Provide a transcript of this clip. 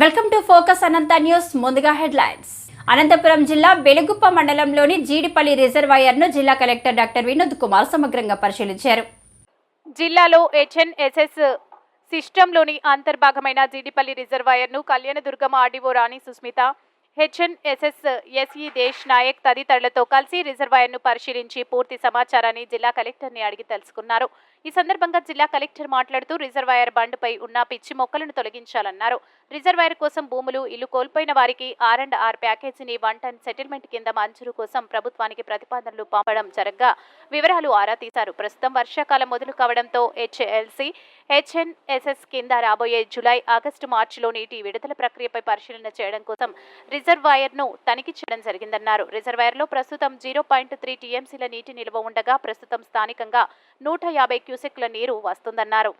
Welcome to focus Anantha news ముందుగా headlines. Anantapuram జిల్లా బెలుగుప్ప మండలంలోని జీడిపల్లి రిజర్వాయర్ను జిల్లా కలెక్టర్ డాక్టర్ వినోద్ కుమార్ సమగ్రంగా పరిశీలించారు. జిల్లాలో హెచ్ఎన్ఎస్ఎస్ సిస్టంలోని అంతర్భాగమైన Jeedipalli రిజర్వాయర్ను Kalyanadurgam RDO Rani Susmitha HNSS SE Desh Nayak తదితరులతో కలిసి రిజర్వాయర్ను పరిశీలించి పూర్తి సమాచారాన్ని జిల్లా కలెక్టర్ని అడిగి తెలుసుకున్నారు. ఈ సందర్భంగా జిల్లా కలెక్టర్ మాట్లాడుతూ రిజర్వాయర్ బండ్పై ఉన్న పిచ్చి మొక్కలను తొలగించాలన్నారు. రిజర్వాయర్ కోసం భూములు ఇల్లు కోల్పోయిన వారికి ఆర్ అండ్ ఆర్ ప్యాకేజీని వన్ టన్ సెటిల్మెంట్ కింద మంజూరు కోసం ప్రభుత్వానికి ప్రతిపాదనలు పంపడం జరగ్గా వివరాలు ఆరా తీశారు. ప్రస్తుతం వర్షాకాలం మొదలు కావడంతో హెచ్ఎల్సి హెచ్ఎన్ఎస్ఎస్ కింద రాబోయే జూలై ఆగస్టు మార్చిలో నీటి విడుదల ప్రక్రియపై పరిశీలన చేయడం కోసం రిజర్వాయర్ను తనిఖీ చేయడం జరిగిందన్నారు. రిజర్వాయర్లో ప్రస్తుతం జీరో పాయింట్ త్రీ టీఎంసీల నీటి నిల్వ ఉండగా ప్రస్తుతం స్థానికంగా నూట యాభై క్యూసెక్ల నీరు వస్తుందన్నారు.